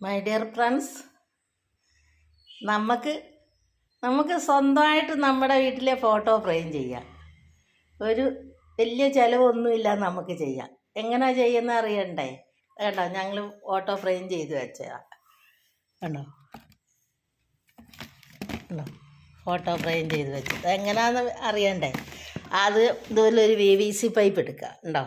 My dear friends നമുക്ക് നമുക്ക് സ്വന്തമായിട്ട് നമ്മുടെ വീട്ടിലെ ഫോട്ടോ ഫ്രെയിം ചെയ്യാം. ഒരു വലിയ ചിലവൊന്നുമില്ല നമുക്ക് ചെയ്യാം എങ്ങനെ ചെയ്യുന്ന അറിയണ്ടേ? കേട്ടോ ഞങ്ങൾ ഫോട്ടോ ഫ്രെയിം ചെയ്ത് വെച്ചതാണ് കണ്ടോ? കണ്ടോ? ഫോട്ടോ ഫ്രെയിം ചെയ്ത് വെച്ചത്. എങ്ങനെയാണെന്ന് അറിയണ്ടേ? അത് ഇതുപോലെ ഒരു വി വി സി പൈപ്പ് എടുക്കുക ഉണ്ടോ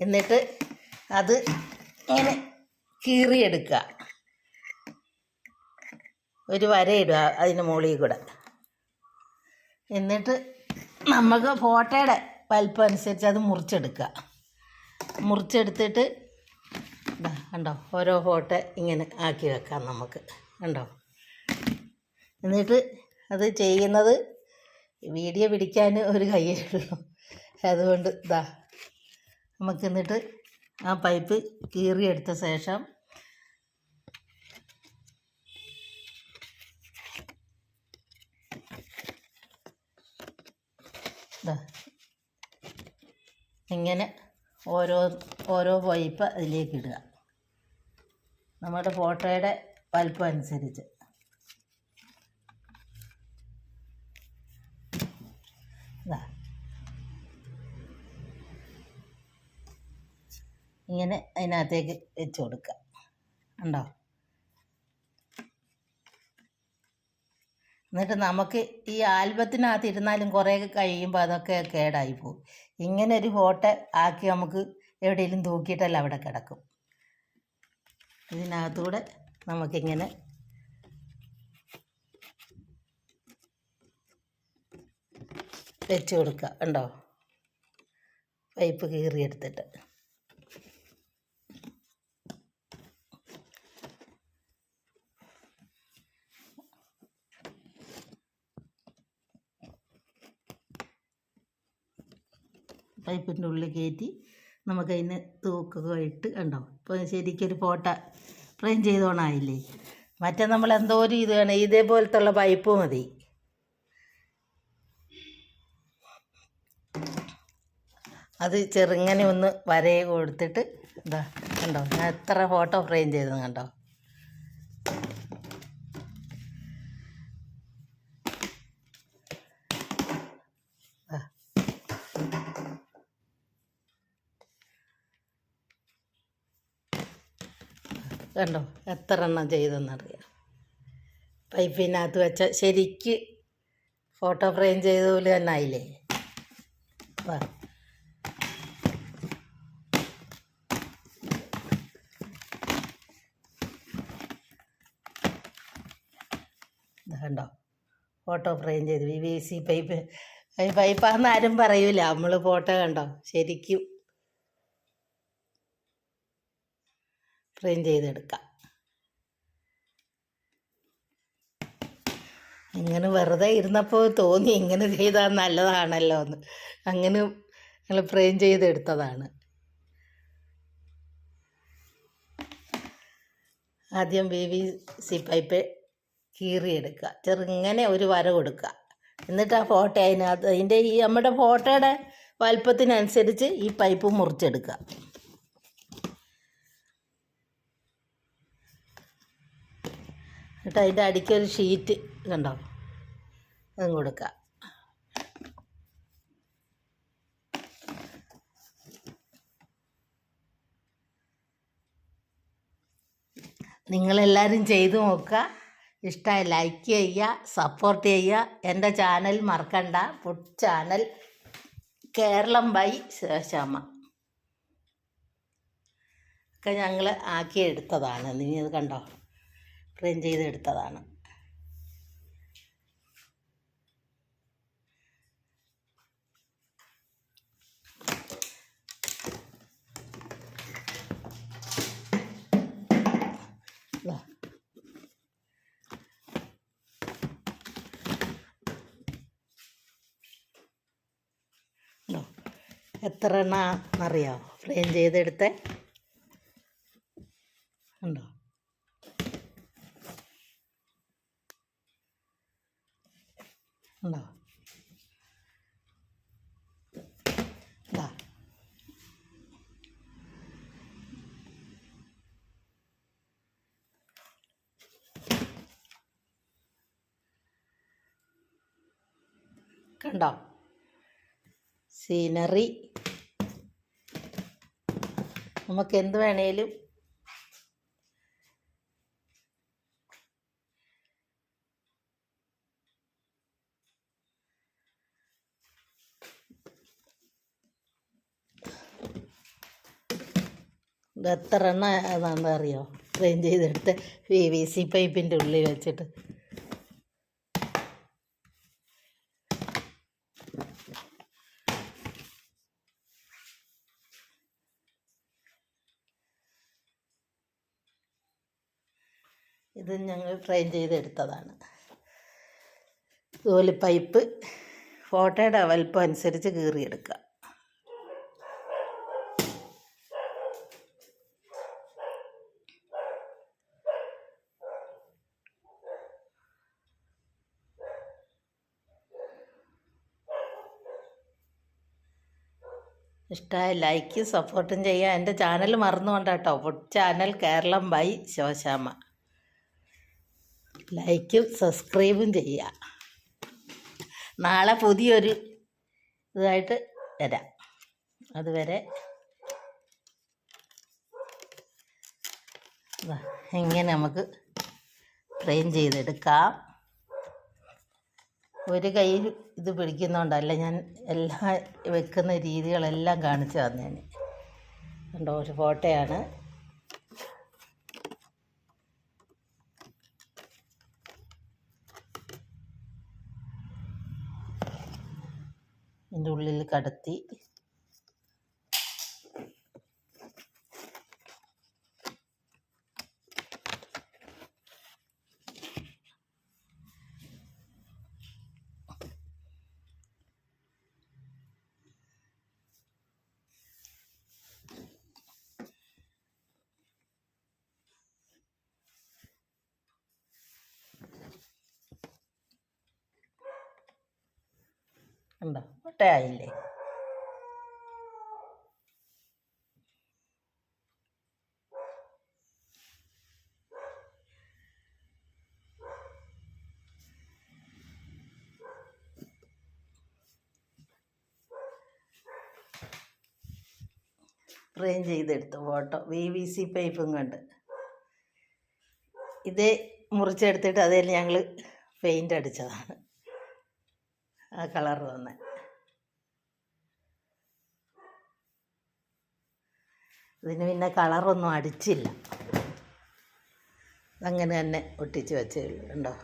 എന്നിട്ട് അത് ഇങ്ങനെ കീറിയെടുക്കുക. ഒരു വരയിടുക അതിന് മുകളിൽ കൂടെ. എന്നിട്ട് നമുക്ക് ഫോട്ടോയുടെ വലിപ്പം അനുസരിച്ച് അത് മുറിച്ചെടുക്കുക. മുറിച്ചെടുത്തിട്ട് കണ്ടോ ഓരോ ഫോട്ടോ ഇങ്ങനെ ആക്കി വെക്കാം നമുക്ക്. കണ്ടോ? എന്നിട്ട് അത് ചെയ്യുന്നത് വീഡിയോ പിടിക്കാൻ ഒരു കയ്യിലുള്ളൂ അതുകൊണ്ട് ഇതാ നമുക്ക് എന്നിട്ട് ആ പൈപ്പ് കീറിയെടുത്ത ശേഷം ഇങ്ങനെ ഓരോ ഓരോ പൈപ്പ് അതിലേക്ക് ഇടുക. നമ്മുടെ ഫോട്ടോയുടെ വലിപ്പം അനുസരിച്ച്. ഇങ്ങനെ അതിനകത്തേക്ക് വെച്ച് കൊടുക്കുക. ഉണ്ടോ എന്നിട്ട് നമുക്ക് ഈ ആൽബത്തിനകത്ത് ഇരുന്നാലും കുറേ കഴിയുമ്പോൾ അതൊക്കെ കേടായി പോകും. ഇങ്ങനെ ഒരു ഫോട്ടോ ആക്കി നമുക്ക് എവിടെയെങ്കിലും തൂക്കിയിട്ടല്ല അവിടെ കിടക്കും. ഇതിനകത്തൂടെ നമുക്കിങ്ങനെ വെച്ച് കൊടുക്കുക. ഉണ്ടോ പൈപ്പ് കീറിയെടുത്തിട്ട്. പൈപ്പിന്റെ ഉള്ളിൽ കയറ്റി നമുക്കതിന് തൂക്കൊക്കെ ഇട്ട് കണ്ടോ? ഇപ്പോൾ ശരിക്കൊരു ഫോട്ടോ ഫ്രെയിം ചെയ്തോണായില്ലേ? മറ്റേ നമ്മൾ എന്തോ ഒരു ഇത് വേണം ഇതേപോലത്തുള്ള പൈപ്പ് മതി. അത് ചെറുങ്ങനെ ഒന്ന് വരയെ കൊടുത്തിട്ട് ഇതാ കണ്ടോ? ഞാൻ എത്ര ഫോട്ടോ ഫ്രെയിം ചെയ്തെന്ന് കണ്ടോ? കണ്ടോ? എത്ര എണ്ണം ചെയ്തെന്നറിയാം പൈപ്പിനകത്ത് വെച്ച ശരിക്ക് ഫോട്ടോ ഫ്രെയിം ചെയ്ത പോലെ തന്നെ ആയില്ലേ? വാ. കണ്ടോ? ഫോട്ടോ ഫ്രെയിം ചെയ്ത്. വി വി സി പൈപ്പ് പൈപ്പാന്ന് ആരും പറയൂല. നമ്മൾ ഫോട്ടോ കണ്ടോ? ശരിക്കും. ഫ്രെയിം ചെയ്തെടുക്കാം. ഇങ്ങനെ വെറുതെ ഇരുന്നപ്പോൾ തോന്നി ഇങ്ങനെ ചെയ്താൽ നല്ലതാണല്ലോ എന്ന്. അങ്ങനെ ഞങ്ങൾ ഫ്രെയിം ചെയ്തെടുത്തതാണ്. ആദ്യം ബി വി സി പൈപ്പ് കീറിയെടുക്കുക. ചെറുങ്ങനെ ഒരു വര കൊടുക്കുക. എന്നിട്ട് ആ ഫോട്ടോ അതിനകത്ത് അതിന്റെ ഈ നമ്മുടെ ഫോട്ടോയുടെ വലുപ്പത്തിനനുസരിച്ച് ഈ പൈപ്പ് മുറിച്ചെടുക്കുക. എന്നിട്ട് അതിന്റെ അടിക്കൊരു ഷീറ്റ് കണ്ടോ? അതും കൊടുക്കുക നിങ്ങളെല്ലാവരും ചെയ്തു നോക്കുക ഇഷ്ടമായി ലൈക്ക് ചെയ്യുക സപ്പോർട്ട് ചെയ്യുക. എന്റെ ചാനൽ മറക്കണ്ട. Food channel Keralam by Seshamma ഒക്കെ ഞങ്ങൾ ആക്കിയെടുത്തതാണ്. നീ അത് കണ്ടോ? ഫ്രെയിം ചെയ്തെടുത്തതാണ്? എത്ര എണ്ണ എന്നറിയാമോ ഫ്രെയിം ചെയ്തെടുത്തേ ഉണ്ടോ ഉണ്ടോ ദാ കണ്ടോ? സീനറി നമുക്ക് എന്ത് വേണേലും എത്ര എണ്ണ ഏതാണ്ട് അറിയോ? ക്ലീൻ ചെയ്തെടുത്ത് വി വി സി പൈപ്പിന്റെ ഉള്ളിൽ വെച്ചിട്ട്. ഇത് ഞങ്ങൾ ഫ്രെയിം ചെയ്തെടുത്തതാണ്. ഇതുപോലെ പൈപ്പ് ഫോട്ടോയുടെ വലിപ്പം അനുസരിച്ച് കീറിയെടുക്കുക. ഇഷ്ടമായ ലൈക്ക് സപ്പോർട്ടും ചെയ്യുക. എന്റെ ചാനൽ കേട്ടോ food channel Keralam by Sosamma. ലൈക്കും സബ്സ്ക്രൈബും ചെയ്യുക. നാളെ പുതിയൊരു ഇതായിട്ട് വരാം. അതുവരെ എങ്ങനെ നമുക്ക് ട്രെയിൻ ചെയ്തെടുക്കാം. ഒരു കയ്യിൽ ഇത് പിടിക്കുന്നതുകൊണ്ടല്ല ഞാൻ എല്ലാ വെക്കുന്ന രീതികളെല്ലാം കാണിച്ചു തന്നേന്. കണ്ടോ ഒരു ഫോട്ടോയാണ്. ഇതിന്റെ ഉള്ളിൽ കടത്തി ഉണ്ടോ മുട്ടയായില്ലേ? ഫ്രെയിം ചെയ്തെടുത്തു ഫോട്ടോ. വി വി സി പൈപ്പും കൊണ്ട്. ഇത് മുറിച്ചെടുത്തിട്ട് അതിൽ ഞങ്ങൾ പെയിന്റ് അടിച്ചതാണ്. ആ കളർ തന്നെ ഇതിന് പിന്നെ കളറൊന്നും അടിച്ചില്ല. അങ്ങനെ തന്നെ ഒട്ടിച്ച് വെച്ചേ ഉണ്ടോ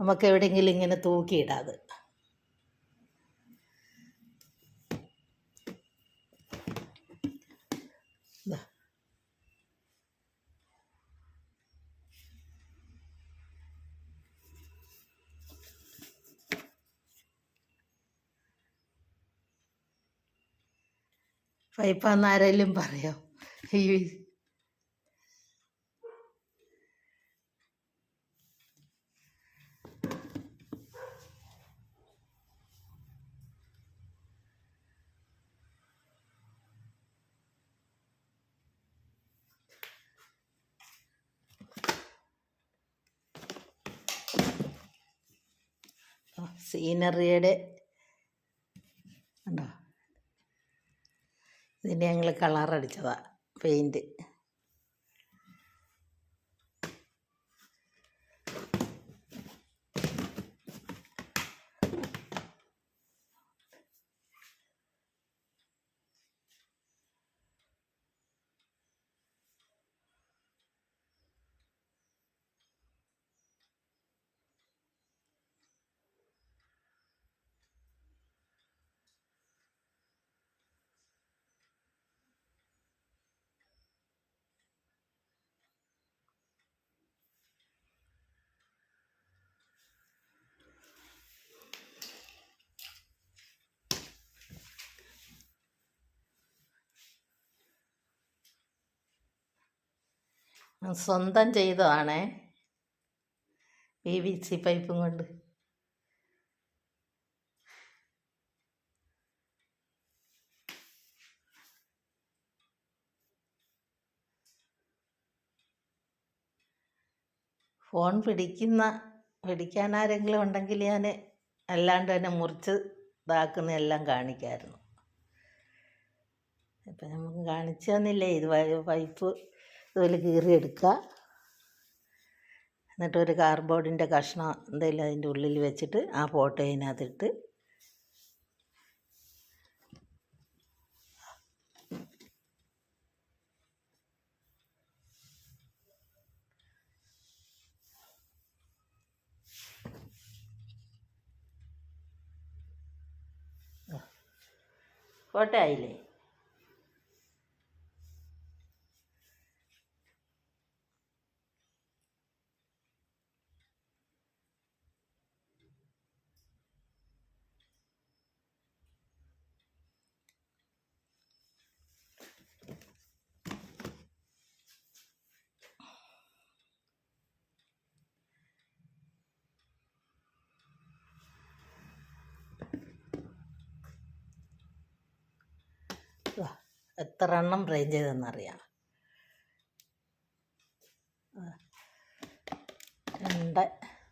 നമുക്ക് എവിടെയെങ്കിലും ഇങ്ങനെ തൂക്കിയിടാതെ. പൈപ്പാന്ന് ആരെങ്കിലും പറയോ? സീനറിയുടെ ഉണ്ടോ ഇതിന്റെ ഞങ്ങൾ കളറടിച്ചതാണ് പെയിന്റ് സ്വന്തം ചെയ്തതാണേ. പി വി സി പൈപ്പും കൊണ്ട്. ഫോൺ പിടിക്കുന്ന പിടിക്കാൻ ആരെങ്കിലും ഉണ്ടെങ്കിൽ ഞാൻ അല്ലാണ്ട് തന്നെ മുറിച്ച് ഇതാക്കുന്ന എല്ലാം കാണിക്കാമായിരുന്നു ഇപ്പം നമുക്ക് കാണിച്ചു തന്നില്ലേ? ഇത് പൈപ്പ് ഇതുപോലെ കീറിയെടുക്കുക. എന്നിട്ട് ഒരു കാർബോർഡിന്റെ കഷ്ണം എന്തെങ്കിലും അതിന്റെ ഉള്ളിൽ വെച്ചിട്ട് ആ ഫോട്ടോ അതിനകത്തിട്ട് ഫോട്ടോ ആയില്ലേ വാ, എത്ര എണ്ണം ഫ്രെയിം ചെയ്തെന്നറിയാം. രണ്ട്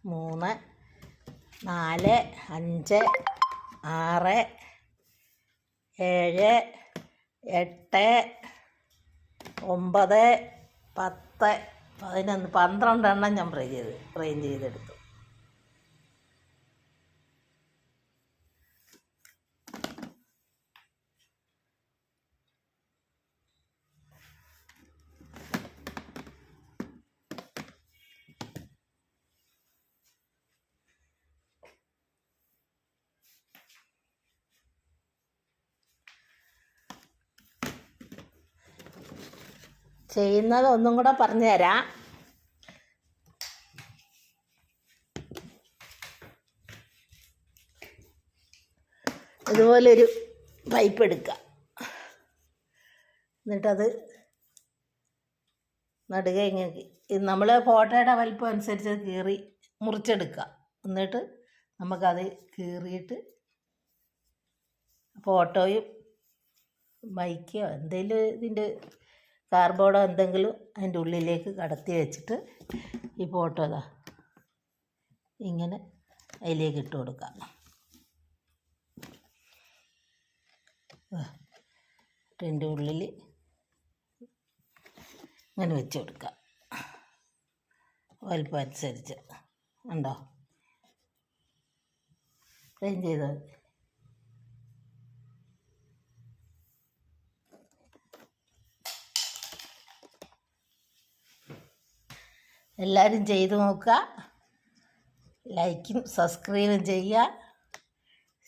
മൂന്ന് നാല് അഞ്ച് ആറ് ഏഴ് എട്ട് ഒമ്പത് പത്ത് പതിനൊന്ന് പന്ത്രണ്ടെണ്ണം ഞാൻ ഫ്രെയിം ചെയ്ത് ഫ്രെയിം ചെയ്തെടുത്തു ചെയ്യുന്നത് ഒന്നും കൂടെ പറഞ്ഞു തരാം ഇതുപോലൊരു പൈപ്പ് എടുക്കുക എന്നിട്ടത് നടുക ഇങ്ങനെ നമ്മൾ ഫോട്ടോയുടെ വലിപ്പം അനുസരിച്ച് കീറി മുറിച്ചെടുക്കുക എന്നിട്ട് നമുക്കത് കീറിയിട്ട് ഫോട്ടോയും ബൈക്കോ എന്തെങ്കിലും ഇതിന്റെ കാർബോർഡോ എന്തെങ്കിലും അതിന്റെ ഉള്ളിലേക്ക് കടത്തി വെച്ചിട്ട് ഈ ഫോട്ടോ ഇതാ ഇങ്ങനെ അതിലേക്ക് ഇട്ട് കൊടുക്കാം. ഇതിന്റെ ഉള്ളിൽ ഇങ്ങനെ വെച്ച് കൊടുക്കാം. വലിപ്പം അനുസരിച്ച്. ഉണ്ടോ ഫ്രെയിം എല്ലാവരും ചെയ്തു നോക്കുക. ലൈക്കും സബ്സ്ക്രൈബും ചെയ്യുക.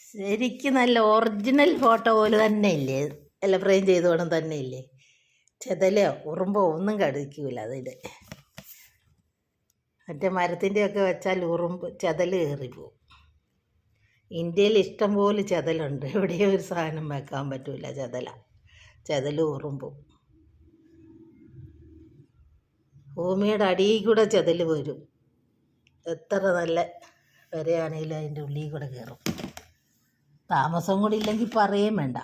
ശരിക്കും നല്ല ഒറിജിനൽ ഫോട്ടോ പോലെ തന്നെ ഇല്ലേ അല്ല ഫ്രെയിം ചെയ്തോണം തന്നെ ഇല്ലേ ചെതലോ ഉറുമ്പോ ഒന്നും കടിക്കൂല അതിൽ മറ്റേ മരത്തിന്റെയൊക്കെ വെച്ചാൽ ഉറുമ്പ് ചെതൽ കയറിപ്പോവും. ഇന്ത്യയിൽ ഇഷ്ടം പോലെ ചെതലുണ്ട്. എവിടെയും ഒരു സാധനം വെക്കാൻ പറ്റില്ല ചെതല. ചെതലും ഉറുമ്പും. ഭൂമിയുടെ അടിയിൽ കൂടെ ചെതൽ വരും എത്ര നല്ല വരെയാണെങ്കിലും അതിന്റെ ഉള്ളിൽ കൂടെ കയറും. താമസം കൂടി ഇല്ലെങ്കിൽ പറയുകയും വേണ്ട.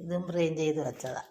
ഇതും ഫ്രെയിം ചെയ്ത് വെച്ചതാ.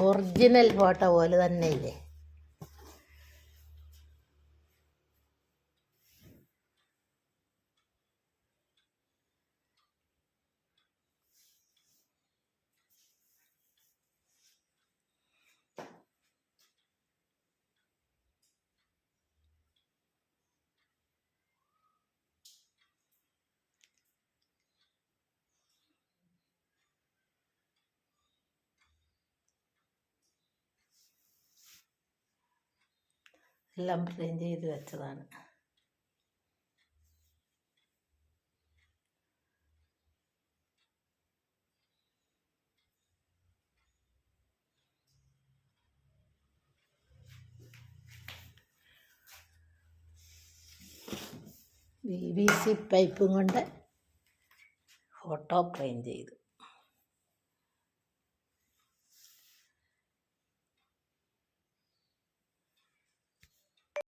ഒറിജിനൽ ഫോട്ടോ പോലെ തന്നെ ഇല്ലേ എല്ലാം ഫ്രെയിം ചെയ്ത് വെച്ചതാണ്. വി വി സി പൈപ്പും കൊണ്ട് ഫോട്ടോ ഫ്രെയിം ചെയ്തു.